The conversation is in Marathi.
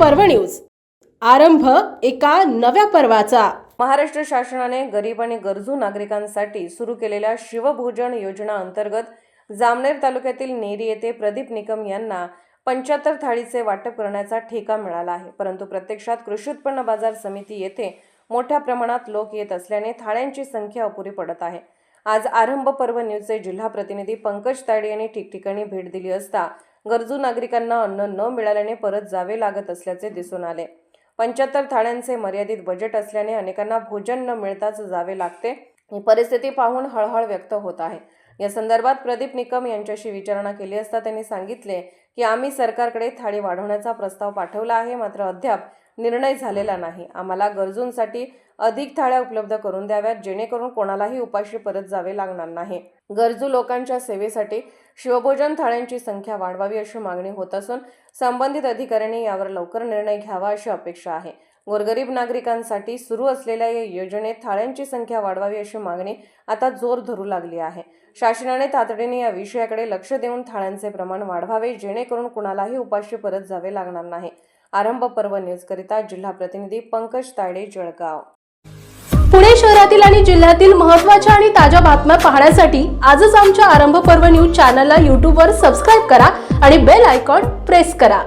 पर्व न्यूज. आरंभ एका नव्या पर्वाचा. महाराष्ट्र शासनाने गरीब आणि गरजू नागरिकांसाठी सुरू केलेल्या शिवभोजन योजना अंतर्गत जामनेर तालुक्यातील नेरी येथे प्रदीप निकम यांना पंच्याहत्तर थाळीचे वाटप करण्याचा ठेका मिळाला आहे. परंतु प्रत्यक्षात कृषी उत्पन्न बाजार समिती येथे मोठ्या प्रमाणात लोक येत असल्याने थाळ्यांची संख्या अपुरी पडत आहे. आज आरंभ पर्व न्यूजचे जिल्हा प्रतिनिधी पंकज ताडे यांनी ठिकठिकाणी भेट दिली असता गरजू नागरिकांना अन्न न मिळाल्याने परत जावे लागत असल्याचे दिसून आले. पंच्याहत्तर थाळ्यांचे मर्यादित बजेट असल्याने अनेकांना भोजन न मिळताच जावे लागते. ही परिस्थिती पाहून हळहळ व्यक्त होत आहे. या संदर्भात प्रदीप निकम यांच्याशी विचारणा केली असता त्यांनी सांगितले की आम्ही सरकारकडे थाळी वाढवण्याचा प्रस्ताव पाठवला आहे. मात्र अद्याप निर्णय झालेला नाही. आम्हाला गरजूंसाठी अधिक थाळ्या उपलब्ध करून द्याव्यात जेणेकरून कोणालाही उपाशी परत जावे लागणार नाही. गरजू लोकांच्या सेवेसाठी शिवभोजन थाळ्यांची संख्या वाढवावी अशी मागणी होत असून संबंधित अधिकाऱ्यांनी यावर लवकर निर्णय घ्यावा अशी अपेक्षा आहे. गोरगरीब नागरिकांसाठी सुरू असलेल्या या योजनेत थाळ्यांची संख्या वाढवावी अशी मागणी आता जोर धरू लागली आहे. शासनाने तातडीने या विषयाकडे लक्ष देऊन थाळ्यांचे प्रमाण वाढवावे जेणेकरून कुणालाही उपाशी परत जावे लागणार नाही. आरंभ पर्व न्यूजकरिता जिल्हा प्रतिनिधी पंकज ताडे जळगाव. पुणे शहरातील आणि जिल्ह्यातील महत्त्वाच्या आणि ताज्या बातम्या पाहण्यासाठी आजच आमच्या आरंभ पर्व न्यूज चॅनलला यूट्यूबवर सबस्क्राईब करा आणि बेल आयकॉन प्रेस करा.